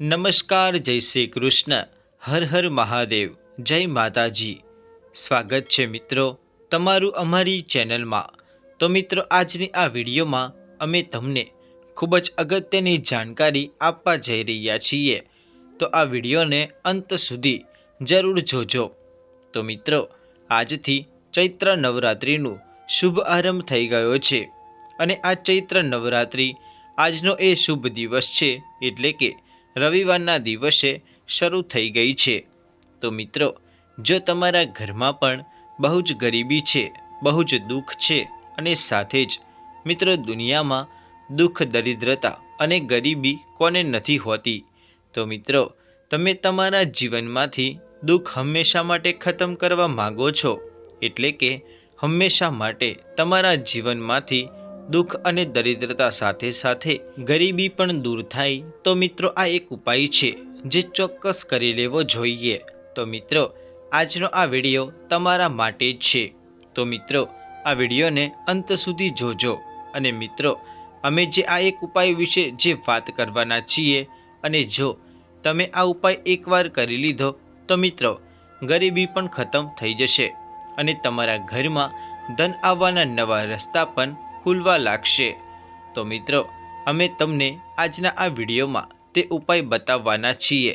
નમસ્કાર, જય શ્રી કૃષ્ણ. હર હર મહાદેવ. જય માતાજી. સ્વાગત છે મિત્રો તમારું અમારી ચેનલમાં. તો મિત્રો, આજની આ વિડીયોમાં અમે તમને ખૂબ જ અગત્યની જાણકારી આપવા જઈ રહ્યા છીએ. તો આ વિડીયોને અંત સુધી જરૂર જોજો. તો મિત્રો, આજથી ચૈત્ર નવરાત્રિનું શુભ આરંભ થઈ ગયો છે. અને આ ચૈત્ર નવરાત્રિ આજનો એ શુભ દિવસ છે, એટલે કે રવિવારના દિવસે શરૂ થઈ ગઈ છે. તો મિત્રો, જો તમારા ઘરમાં પણ બહુ જ ગરીબી છે, બહુ જ દુઃખ છે અને સાથે જ, મિત્રો, દુનિયામાં દુઃખ, દરિદ્રતા અને ગરીબી કોને નથી હોતી? તો મિત્રો, તમે તમારા જીવનમાંથી દુઃખ હંમેશા માટે ખતમ કરવા માગો છો. એટલે કે, હંમેશા માટે તમારા જીવનમાંથી દુઃખ અને દરિદ્રતા સાથે સાથે ગરીબી પણ દૂર થાય, તો મિત્રો આ એક ઉપાય છે જે ચોક્કસ કરી લેવો જોઈએ. તો મિત્રો, આજનો આ વીડિયો તમારા માટે જ છે. તો મિત્રો, આ વિડીયોને અંત સુધી જોજો. અને મિત્રો, અમે જે આ એક ઉપાય વિશે જે વાત કરવાના છીએ અને જો તમે આ ઉપાય એકવાર કરી લીધો, તો મિત્રો, ગરીબી પણ ખતમ થઈ જશે. અને તમારા ઘરમાં ધન આવવાના નવા રસ્તા પણ ખુલવા લાગશે. તો મિત્રો, અમે તમને આજના આ વિડીયોમાં તે ઉપાય બતાવવાના છીએ.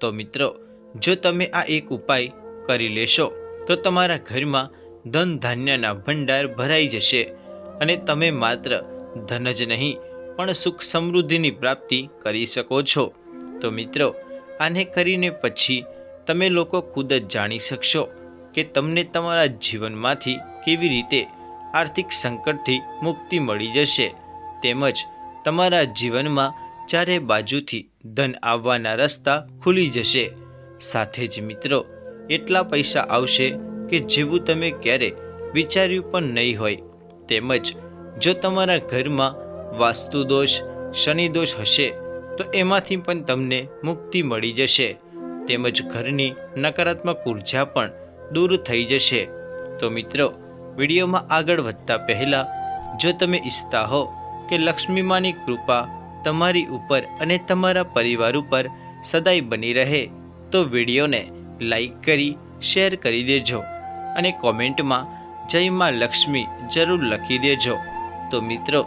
તો મિત્રો, જો તમે આ એક ઉપાય કરી લેશો, તો તમારા ઘરમાં ધન ધાન્યના ભંડાર ભરાઈ જશે અને તમે માત્ર ધન જ નહીં, પણ સુખ સમૃદ્ધિની પ્રાપ્તિ કરી શકો છો. તો મિત્રો, આને કરીને પછી તમે લોકો ખુદ જ જાણી શકશો કે તમને તમારા જીવનમાંથી કેવી રીતે આર્થિક સંકટથી મુક્તિ મળી જશે. તેમજ તમારા જીવનમાં ચારે બાજુથી ધન આવવાના રસ્તા ખુલી જશે. સાથે જ મિત્રો, એટલા પૈસા આવશે કે જેવું તમે ક્યારે વિચાર્યું પણ નહીં હોય. તેમજ જો તમારા ઘરમાં વાસ્તુ દોષ, શનિ દોષ હશે, તો એમાંથી પણ તમને મુક્તિ મળી જશે. તેમજ ઘરની નકારાત્મક ઊર્જા પણ દૂર થઈ જશે. તો મિત્રો વિડીયોમાં આગળ વધતા પહેલાં, જો તમે ઈચ્છતા હો કે લક્ષ્મીમાની કૃપા તમારી ઉપર અને તમારા પરિવાર ઉપર સદાય બની રહે, તો વિડીયોને લાઈક કરી, શેર કરી દેજો અને કોમેન્ટમાં જય માં લક્ષ્મી જરૂર લખી દેજો. તો મિત્રો,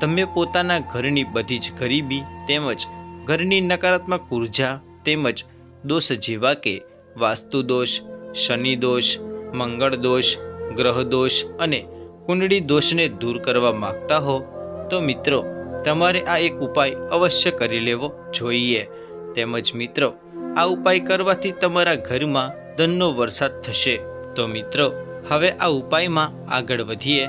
તમે પોતાના ઘરની બધી જ ગરીબી તેમજ ઘરની નકારાત્મક ઊર્જા તેમજ દોષ જેવા કે વાસ્તુ દોષ શનિ દોષ મંગળ દોષ ગ્રહ દોષ અને કુંડળી દોષને દૂર કરવા માંગતા હો, તો મિત્રો, તમારે આ એક ઉપાય અવશ્ય કરી લેવો જોઈએ. તેમજ મિત્રો, આ ઉપાય કરવાથી તમારા ઘરમાં ધનનો વરસાદ થશે. તો મિત્રો, હવે આ ઉપાયમાં આગળ વધીએ.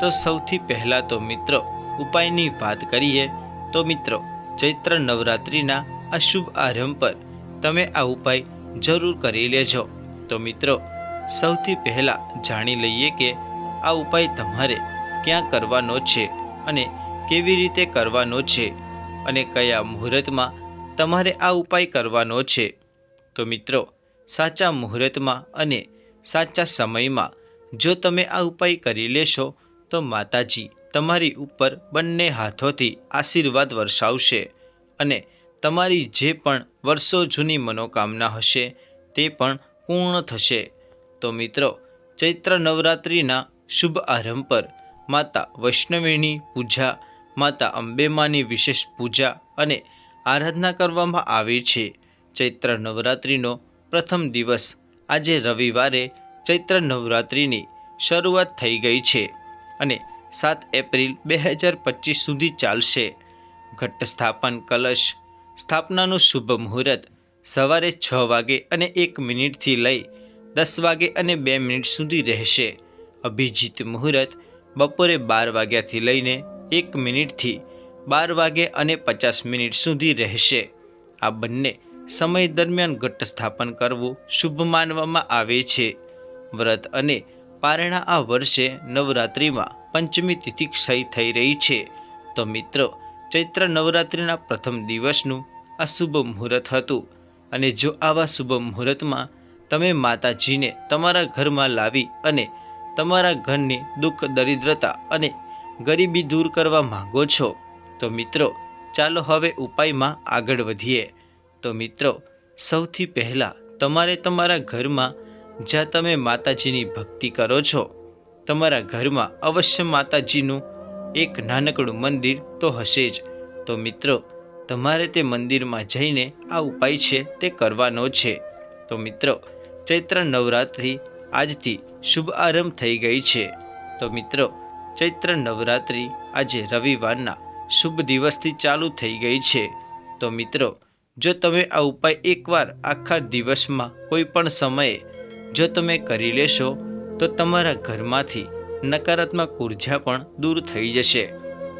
તો સૌથી પહેલાં તો મિત્રો, ઉપાયની વાત કરીએ. તો મિત્રો, ચૈત્ર નવરાત્રિના અશુભ આરંભ પર તમે આ ઉપાય જરૂર કરી લેજો. તો મિત્રો સૌથી પહેલાં જાણી લઈએ કે આ ઉપાય તમારે ક્યાં કરવાનો છે અને કેવી રીતે કરવાનો છે અને કયા મુહૂર્તમાં તમારે આ ઉપાય કરવાનો છે. તો મિત્રો, સાચા મુહૂર્તમાં અને સાચા સમયમાં જો તમે આ ઉપાય કરી લેશો, તો માતાજી તમારી ઉપર બંને હાથોથી આશીર્વાદ વરસાવશે અને તમારી જે પણ વર્ષો જૂની મનોકામના હશે, તે પણ પૂર્ણ થશે. તો મિત્રો, ચૈત્ર નવરાત્રિના શુભ આરંભ પર માતા વૈષ્ણવીની પૂજા, માતા અંબેમાની વિશેષ પૂજા અને આરાધના કરવામાં આવે છે. ચૈત્ર નવરાત્રિનો પ્રથમ દિવસ આજે રવિવારે ચૈત્ર નવરાત્રિની શરૂઆત થઈ ગઈ છે અને સાત એપ્રિલ બે હજાર પચીસ સુધી ચાલશે. ઘટ સ્થાપન કલશ સ્થાપનાનું શુભ મુહૂર્ત સવારે છ વાગે અને એક મિનિટથી લઈ દસ વાગે અને બે મિનિટ સુધી રહેશે. અભિજીત મુહૂર્ત બપોરે બાર વાગ્યાથી લઈને એક મિનિટથી બાર વાગે અને પચાસ મિનિટ સુધી રહેશે. આ બંને સમય દરમિયાન ઘટ સ્થાપન કરવું શુભ માનવામાં આવે છે. વ્રત અને પારણા આ વર્ષે નવરાત્રિમાં પંચમી તિથિ ક્ષય થઈ રહી છે. તો મિત્રો, ચૈત્ર નવરાત્રિના પ્રથમ દિવસનું આ શુભ મુહૂર્ત હતું. અને જો આવા શુભ મુહૂર્તમાં તમે માતાજીને તમારા ઘરમાં લાવી અને તમારા ઘરની દુઃખ, દરિદ્રતા અને ગરીબી દૂર કરવા માંગો છો. તો મિત્રો, ચાલો હવે ઉપાયમાં આગળ વધીએ. તો મિત્રો, સૌથી પહેલાં તમારે તમારા ઘરમાં જ્યાં તમે માતાજીની ભક્તિ કરો છો, તમારા ઘરમાં અવશ્ય માતાજીનું એક નાનકડું મંદિર તો હશે જ. તો મિત્રો, તમારે તે મંદિરમાં જઈને આ ઉપાય છે તે કરવાનો છે. તો મિત્રો ચૈત્ર નવરાત્રિ આજથી શુભ આરંભ થઈ ગઈ છે. તો મિત્રો, ચૈત્ર નવરાત્રિ આજે રવિવારના શુભ દિવસથી ચાલુ થઈ ગઈ છે. તો મિત્રો, જો તમે આ ઉપાય એકવાર આખા દિવસમાં કોઈ પણ સમયે જો તમે કરી લેશો, તો તમારા ઘરમાંથી નકારાત્મક ઊર્જા પણ દૂર થઈ જશે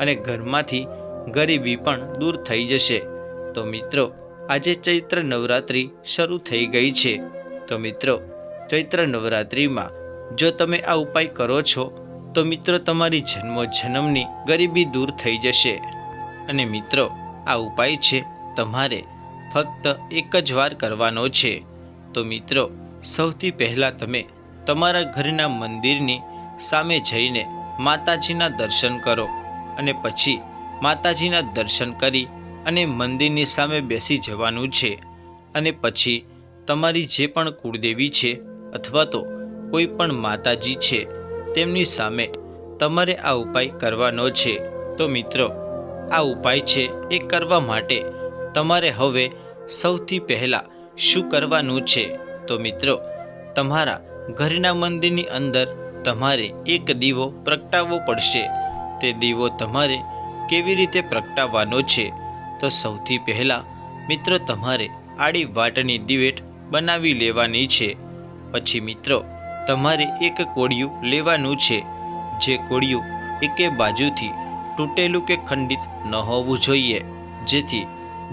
અને ઘરમાંથી ગરીબી પણ દૂર થઈ જશે. તો મિત્રો, આજે ચૈત્ર નવરાત્રિ શરૂ થઈ ગઈ છે. તો મિત્રો, ચૈત્ર નવરાત્રિમાં જો તમે આ ઉપાય કરો છો, તો મિત્રો તમારી જન્મો જન્મની ગરીબી દૂર થઈ જશે. અને મિત્રો, આ ઉપાય છે તમારે ફક્ત એક જ વાર કરવાનો છે. તો મિત્રો, સૌથી પહેલાં તમે તમારા ઘરના મંદિરની સામે જઈને માતાજીના દર્શન કરો અને પછી માતાજીના દર્શન કરી અને મંદિરની સામે બેસી જવાનું છે. અને પછી તમારી જે પણ કુળદેવી છે અથવા તો કોઈ પણ માતાજી છે, તેમની સામે તમારે આ ઉપાય કરવાનો છે. તો મિત્રો, આ ઉપાય છે એ કરવા માટે તમારે હવે સૌથી પહેલાં શું કરવાનું છે? તો મિત્રો, તમારા ઘરના મંદિરની અંદર તમારે એક દીવો પ્રગટાવવો પડશે. તે દીવો તમારે કેવી રીતે પ્રગટાવવાનો છે? તો સૌથી પહેલાં મિત્રો, તમારે આડી વાટની દિવેટ બનાવી લેવાની છે. પછી મિત્રો, તમારે એક કોળિયું લેવાનું છે. જે કોળિયું એકે બાજુથી તૂટેલું કે ખંડિત ન હોવું જોઈએ. જેથી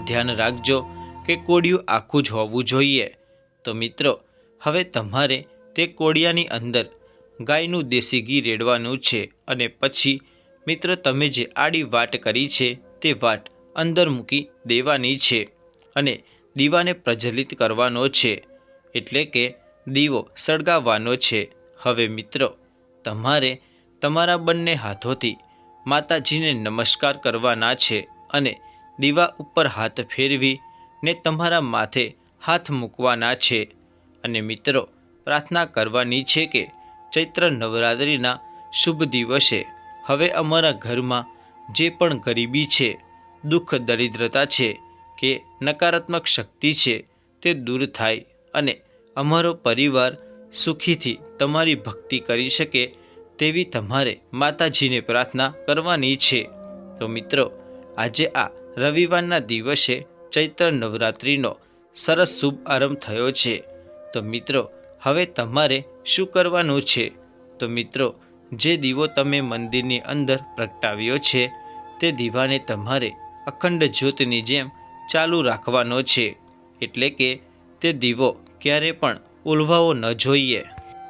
ધ્યાન રાખજો કે કોળિયું આખું જ હોવું જોઈએ. તો મિત્રો, હવે તમારે તે કોળિયાની અંદર ગાયનું દેશી ઘી રેડવાનું છે. અને પછી, મિત્રો, તમે જે આડી વાટ કરી છે, તે વાટ અંદર મૂકી દેવાની છે. અને દીવાને પ્રજ્વલિત કરવાનો છે. એટલે કે દીવો સળગાવવાનો છે. હવે મિત્રો, તમારે તમારા બંને હાથોથી માતાજીને નમસ્કાર કરવાના છે અને દીવા ઉપર હાથ ફેરવી ને તમારા માથે હાથ મૂકવાના છે. અને મિત્રો, પ્રાર્થના કરવાની છે કે ચૈત્ર નવરાત્રિના શુભ દિવસે હવે અમારા ઘરમાં જે પણ ગરીબી છે, દુઃખ, દરિદ્રતા છે કે નકારાત્મક શક્તિ છે તે દૂર થાય અને અમારો પરિવાર સુખીથી તમારી ભક્તિ કરી શકે તેવી તમારે માતાજીને પ્રાર્થના કરવાની છે. તો મિત્રો, આજે આ રવિવારના દિવસે ચૈત્ર નવરાત્રિનો સરસ શુભ આરંભ થયો છે. તો મિત્રો, હવે તમારે શું કરવાનું છે? તો મિત્રો, જે દીવો તમે મંદિરની અંદર પ્રગટાવ્યો છે તે દીવાને તમારે અખંડ જ્યોતની જેમ ચાલુ રાખવાનો છે. એટલે કે તે દીવો ક્યારે પણ ઉલવાવો ન જોઈએ.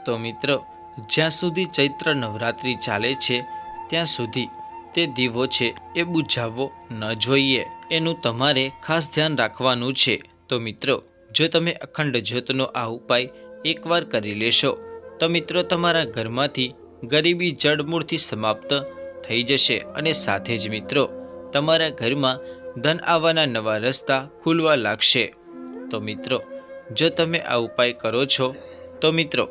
તો મિત્રો, જ્યાં સુધી ચૈત્ર નવરાત્રિ ચાલે છે, ત્યાં સુધી તે દીવો છે એ બુઝાવવો ન જોઈએ. એનું તમારે ખાસ ધ્યાન રાખવાનું છે. તો મિત્રો, જો તમે અખંડ જ્યોતનો આ ઉપાય એકવાર કરી લેશો, તો મિત્રો તમારા ઘરમાંથી ગરીબી જડમૂળથી સમાપ્ત થઈ જશે. અને સાથે જ મિત્રો, તમારા ઘરમાં ધન આવવાના નવા રસ્તા ખુલવા લાગશે. તો મિત્રો, જો તમે આ ઉપાય કરો છો, તો મિત્રો,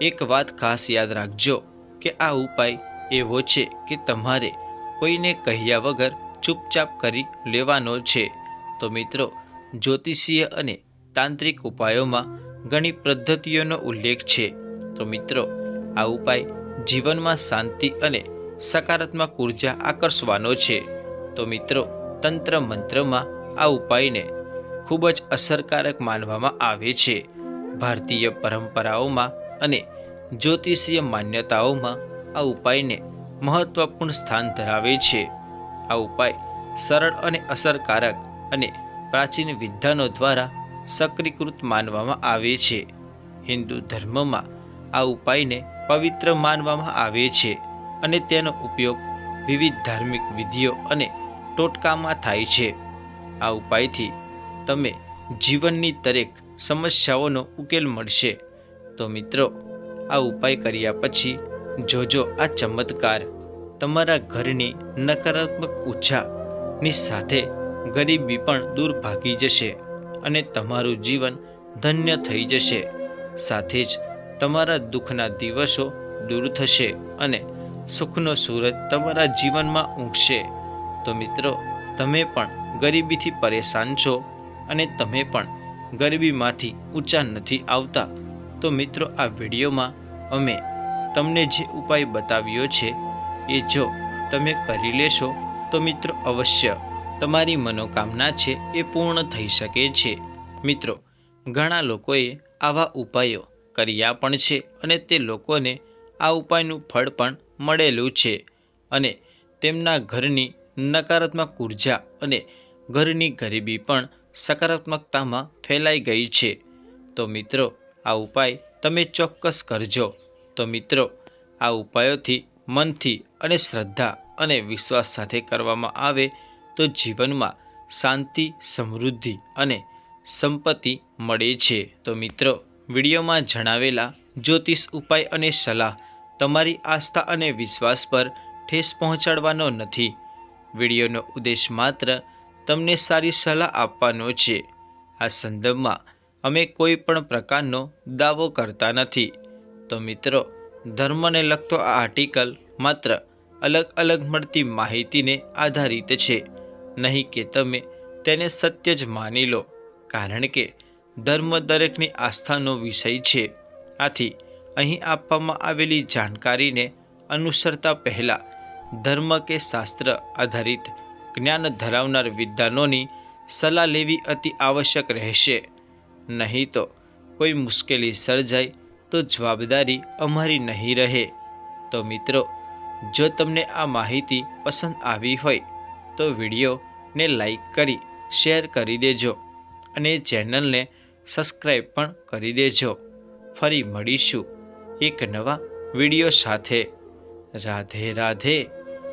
એક વાત ખાસ યાદ રાખજો કે આ ઉપાય એવો છે કે તમારે કોઈને કહ્યા વગર ચૂપચાપ કરી લેવાનો છે. તો મિત્રો, જ્યોતિષીય અને તાંત્રિક ઉપાયોમાં ઘણી પદ્ધતિઓનો ઉલ્લેખ છે. તો મિત્રો, આ ઉપાય જીવનમાં શાંતિ અને સકારાત્મક ઊર્જા આકર્ષવાનો છે. તો મિત્રો તંત્ર મંત્રમાં આ ઉપાયને ખૂબ જ અસરકારક માનવામાં આવે છે. ભારતીય પરંપરાઓમાં અને જ્યોતિષીય માન્યતાઓમાં આ ઉપાયને મહત્વપૂર્ણ સ્થાન ધરાવે છે. આ ઉપાય સરળ અને અસરકારક અને પ્રાચીન વિદ્વાનો દ્વારા સક્રિયકૃત માનવામાં આવે છે. હિન્દુ ધર્મમાં આ ઉપાયને પવિત્ર માનવામાં આવે છે અને તેનો ઉપયોગ વિવિધ ધાર્મિક વિધિઓ અને ટોટકામાં થાય છે. આ ઉપાયથી તમે જીવનની દરેક સમસ્યાઓનો ઉકેલ મળશે. તો મિત્રો, આ ઉપાય કર્યા પછી જોજો આ ચમત્કાર તમારા ઘરની નકારાત્મક ઉર્જાની સાથે ગરીબી પણ દૂર ભાગી જશે અને તમારું જીવન ધન્ય થઈ જશે. સાથે જ તમારા દુઃખના દિવસો દૂર થશે અને સુખનો સૂરજ તમારા જીવનમાં ઊંઘશે. તો મિત્રો, તમે પણ ગરીબીથી પરેશાન છો અને તમે પણ ગરીબીમાંથી ઊંચા નથી આવતા, તો મિત્રો આ વિડીયોમાં અમે તમને જે ઉપાય બતાવ્યો છે, એ જો તમે કરી લેશો, તો મિત્રો અવશ્ય તમારી મનોકામના છે એ પૂર્ણ થઈ શકે છે. મિત્રો, ઘણા લોકોએ આવા ઉપાયો કર્યા પણ છે અને તે લોકોને આ ઉપાયનું ફળ પણ મળેલું છે અને તેમના ઘરની નકારાત્મક ઊર્જા અને ઘરની ગરીબી પણ સકારાત્મકતામાં ફેલાઈ ગઈ છે. તો મિત્રો, આ ઉપાય તમે ચોક્કસ કરજો. તો મિત્રો, આ ઉપાયોથી મનથી અને શ્રદ્ધા અને વિશ્વાસ સાથે કરવામાં આવે તો જીવનમાં શાંતિ, સમૃદ્ધિ અને સંપત્તિ મળે છે. તો મિત્રો, વિડીયોમાં જણાવેલા જ્યોતિષ ઉપાય અને સલાહ તમારી આસ્થા અને વિશ્વાસ પર ઠેસ પહોંચાડવાનો નથી. વિડીયોનો ઉદ્દેશ માત્ર તમને સારી સલાહ આપવાનો છે. આ સંદર્ભમાં અમે કોઈ પણ પ્રકારનો દાવો કરતા નથી. તો મિત્રો, ધર્મને લગતો આ આર્ટિકલ માત્ર અલગ અલગ મળતી માહિતીને આધારિત છે. નહીં કે તમે તેને સત્ય જ માની લો, કારણ કે ધર્મ દરેકની આસ્થાનો વિષય છે. આથી અહીં આપવામાં આવેલી જાણકારીને અનુસરતા પહેલાં ધર્મ કે શાસ્ત્ર આધારિત જ્ઞાન ધરાવનાર વિદ્વાનોની સલાહ લેવી અતિ આવશ્યક રહેશે. નહીં તો કોઈ મુશ્કેલી સર્જાય તો જવાબદારી અમારી નહીં રહે. તો મિત્રો, જો તમને આ માહિતી પસંદ આવી હોય, તો વિડીયોને લાઈક કરી, શેર કરી દેજો અને ચેનલને સબસ્ક્રાઈબ પણ કરી દેજો. ફરી મળીશું એક નવા વીડિયો સાથે. રાધે રાધે.